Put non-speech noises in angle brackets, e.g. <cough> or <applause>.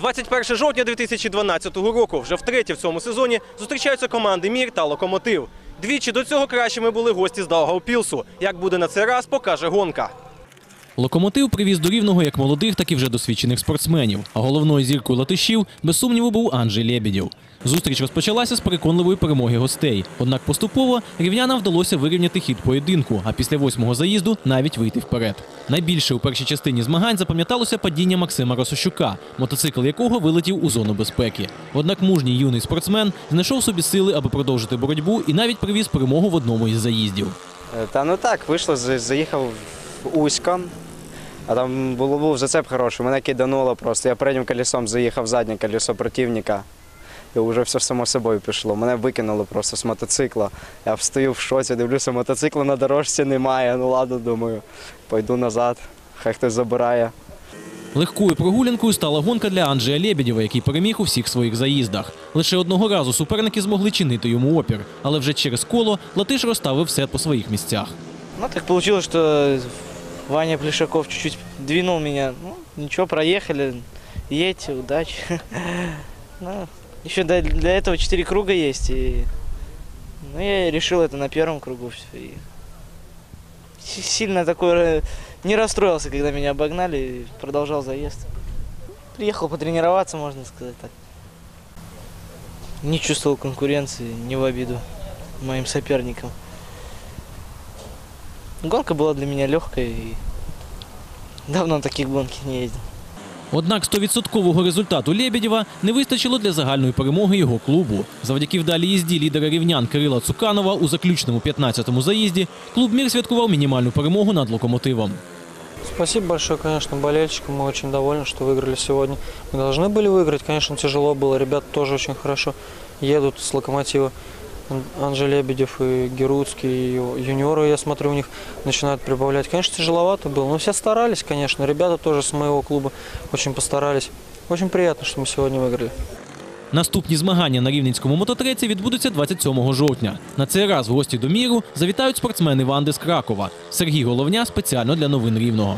21 жовтня 2012 року. Вже втретє в цьому сезоні зустрічаються команди Мір та Локомотив. Двічі до цього кращими були гості з Даугавпілсу. Як буде на цей раз, покаже гонка. Локомотив привіз до рівного як молодих, так і вже досвідчених спортсменів. А головною зіркою латишів, без сумніву, був Анджей Лєбєдєв. Зустріч розпочалася з переконливої перемоги гостей. Однак поступово рівнянам вдалося вирівняти хід поєдинку, а після восьмого заїзду навіть вийти вперед. Найбільше у першій частині змагань запам'яталося падіння Максима Росощука, мотоцикл якого вилетів у зону безпеки. Однак мужній юний спортсмен знайшов собі сили, аби продовжити боротьбу і навіть привіз перемогу в одному із заїздів. Е, Та ну так, вийшло, за- заїхав в Усько, а там було, був зацеп хороший. Мене кидануло просто. Я переднім колесом заїхав в заднє колесо противника. І вже все само собою пішло. Мене викинуло просто з мотоцикла. Я встаю в шоці, дивлюся, мотоцикла на дорожці немає. Ну ладно, думаю, пойду назад, хай хтось забирає. Легкою прогулянкою стала гонка для Анджея Лєбєдєва, який переміг у всіх своїх заїздах. Лише одного разу суперники змогли чинити йому опір, але вже через коло Латиш розставив все по своїх місцях. Ну, так получилось, что Ваня Плешаков чуть-чуть двинул меня. Ну, ничего, проехали. Едьте, удачи. <laughs> Ну, еще до- для этого четыре круга есть. И... Ну, я решил это на первом кругу. И... си- Сильно такой э, не расстроился, когда меня обогнали и продолжал заезд. Приехал потренироваться, можно сказать так. Не чувствовал конкуренции, не в обиду моим соперникам. Гонка была для меня легкая и давно на таких гонки не ездил. Однак 100% результату Лєбєдєва не вистачило для загальної перемоги його клубу. Завдяки вдалій їзді лідера рівнян Кирила Цуканова у заключному 15-му заїзді клуб Мір святкував мінімальну перемогу над локомотивом. Спасибо большое, конечно, болельщикам. Мы очень довольны, что выиграли сегодня. Мы должны были выиграть, конечно, тяжело было. Ребята тоже очень хорошо едут с локомотива. Ан- Анжей Лебедев и Геруцкий, и юниоры, я смотрю, у них начинают прибавлять. Конечно, тяжеловато было, но все старались, конечно. Ребята тоже с моего клуба очень постарались. Очень приятно, что мы сегодня выиграли. Наступні змагання на рівненському мототреці відбудуться 27 жовтня. На цей раз в гості до міру завітають спортсмени Ванди з Кракова. Сергій Головня спеціально для новин Рівного.